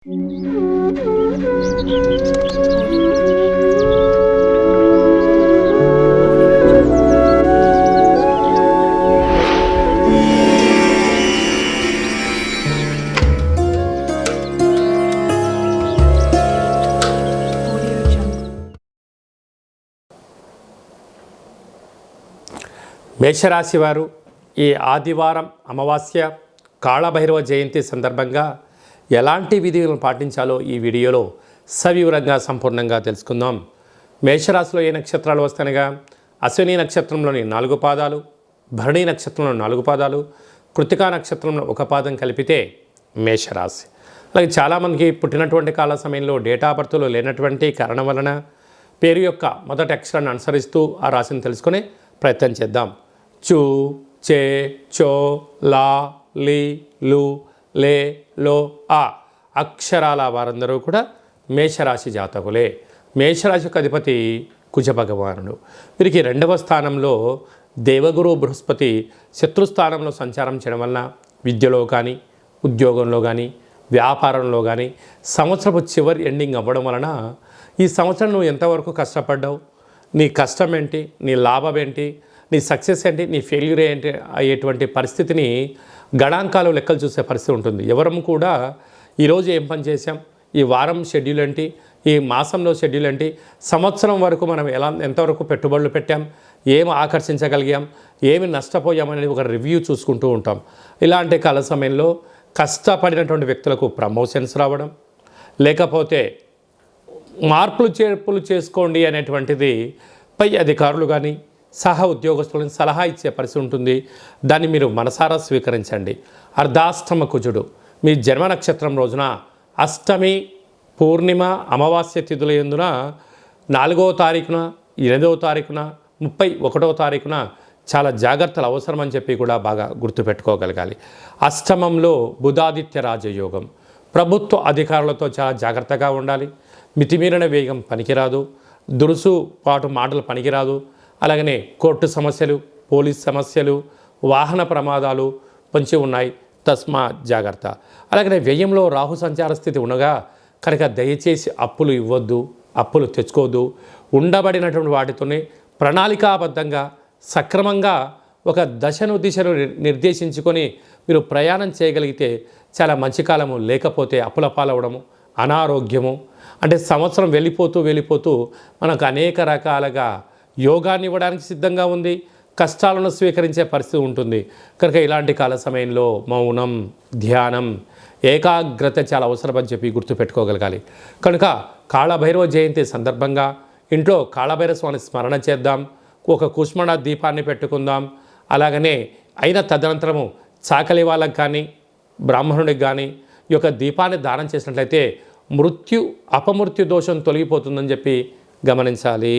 మేషరాశి వారు ఈ ఆదివారం అమావాస్య కాళభైరవ జయంతి సందర్భంగా ఎలాంటి విధులను పాటించాలో ఈ వీడియోలో సవివరంగా సంపూర్ణంగా తెలుసుకుందాం. మేషరాశిలో ఏ నక్షత్రాలు వస్తానగా అశ్విని నక్షత్రంలోని నాలుగు పాదాలు భరణి నక్షత్రంలో నాలుగు పాదాలు కృతికా నక్షత్రంలో ఒక పాదం కలిపితే మేషరాశి. అలాగే చాలామందికి పుట్టినటువంటి కాల సమయంలో డేటా బర్త్లో లేనటువంటి కారణం వలన పేరు యొక్క మొదటి అక్షరాన్ని అనుసరిస్తూ ఆ రాశిని తెలుసుకునే ప్రయత్నం చేద్దాం. చూ చే చో లా లీ లు లే లో ఆ అక్షరాల వారందరూ కూడా మేషరాశి జాతకులే. మేషరాశికి అధిపతి కుజ భగవానుడు వీరికి రెండవ స్థానంలో దేవగురు బృహస్పతి శత్రుస్థానంలో సంచారం చేయడం వలన విద్యలో కానీ ఉద్యోగంలో కానీ వ్యాపారంలో కానీ సంవత్సరపు చివరి ఎండింగ్ అవ్వడం వలన ఈ సంవత్సరం నువ్వు ఎంతవరకు కష్టపడ్డావు? నీ కష్టం ఏంటి? నీ లాభం ఏంటి? నీ సక్సెస్ ఏంటి? నీ ఫెయిల్యూర్ ఏంటి? అయ్యేటువంటి పరిస్థితిని గణాంకాలు లెక్కలు చూసే పరిస్థితి ఉంటుంది. ఎవరం కూడా ఈరోజు ఏం పని చేసాం ఈ వారం షెడ్యూల్ ఏంటి? ఈ మాసంలో షెడ్యూల్ ఏంటి? సంవత్సరం వరకు మనం ఎలా ఎంతవరకు పెట్టుబడులు పెట్టాం? ఏమి ఆకర్షించగలిగాం? ఏమి నష్టపోయాం అనేది ఒక రివ్యూ చూసుకుంటూ ఉంటాం. ఇలాంటి కాల సమయంలో కష్టపడినటువంటి వ్యక్తులకు ప్రమోషన్స్ రావడం లేకపోతే మార్పులు చేర్పులు చేసుకోండి అనేటువంటిది పై అధికారులు కానీ సహా ఉద్యోగస్తులను సలహా ఇచ్చే పరిస్థితి ఉంటుంది. దాన్ని మీరు మనసారా స్వీకరించండి. అర్ధాష్టమ కుజుడు. మీ జన్మ నక్షత్రం రోజున అష్టమి పూర్ణిమ అమావాస్య తిథుల ఎందున నాలుగవ తారీఖున ఎనిమిదవ తారీఖున ముప్పై ఒకటవ తారీఖున చాలా జాగ్రత్తలు అవసరం అని చెప్పి కూడా బాగా గుర్తుపెట్టుకోగలగాలి. అష్టమంలో బుధాదిత్య రాజయోగం. ప్రభుత్వ అధికారులతో చాలా జాగ్రత్తగా ఉండాలి. మితిమీరిన వేగం పనికిరాదు. దురుసు పాటు మాటలు పనికిరాదు. అలాగనే కోర్టు సమస్యలు పోలీస్ సమస్యలు వాహన ప్రమాదాలు పొంచి ఉన్నాయి. తస్మా జాగ్రత్త. అలాగనే వ్యయంలో రాహు సంచార స్థితి ఉండగా కనుక దయచేసి అప్పులు ఇవ్వద్దు అప్పులు తెచ్చుకోవద్దు. ఉండబడినటువంటి వాటితోనే ప్రణాళికాబద్ధంగా సక్రమంగా ఒక దశను దిశను నిర్- నిర్దేశించుకొని మీరు ప్రయాణం చేయగలిగితే చాలా మంచి కాలము. లేకపోతే అప్పుల పాలవడము అనారోగ్యము. అంటే సంవత్సరం వెళ్ళిపోతూ వెళ్ళిపోతూ మనకు అనేక రకాలుగా యోగాన్ని ఇవ్వడానికి సిద్ధంగా ఉంది కష్టాలను స్వీకరించే పరిస్థితి ఉంటుంది. కనుక ఇలాంటి కాల సమయంలో మౌనం ధ్యానం ఏకాగ్రత చాలా అవసరమని చెప్పి గుర్తుపెట్టుకోగలగాలి. కనుక కాళభైరవ జయంతి సందర్భంగా ఇంట్లో కాళభైరవ స్వామి స్మరణ చేద్దాం ఒక కుష్మణ దీపాన్ని పెట్టుకుందాం అలాగనే అయిన తదనంతరము చాకలి వాళ్ళకి కానీ బ్రాహ్మణుడికి కానీ ఈ యొక్క దీపాన్ని దానం చేసినట్లయితే మృత్యు అపమృత్యు దోషం తొలగిపోతుందని చెప్పి గమనించాలి.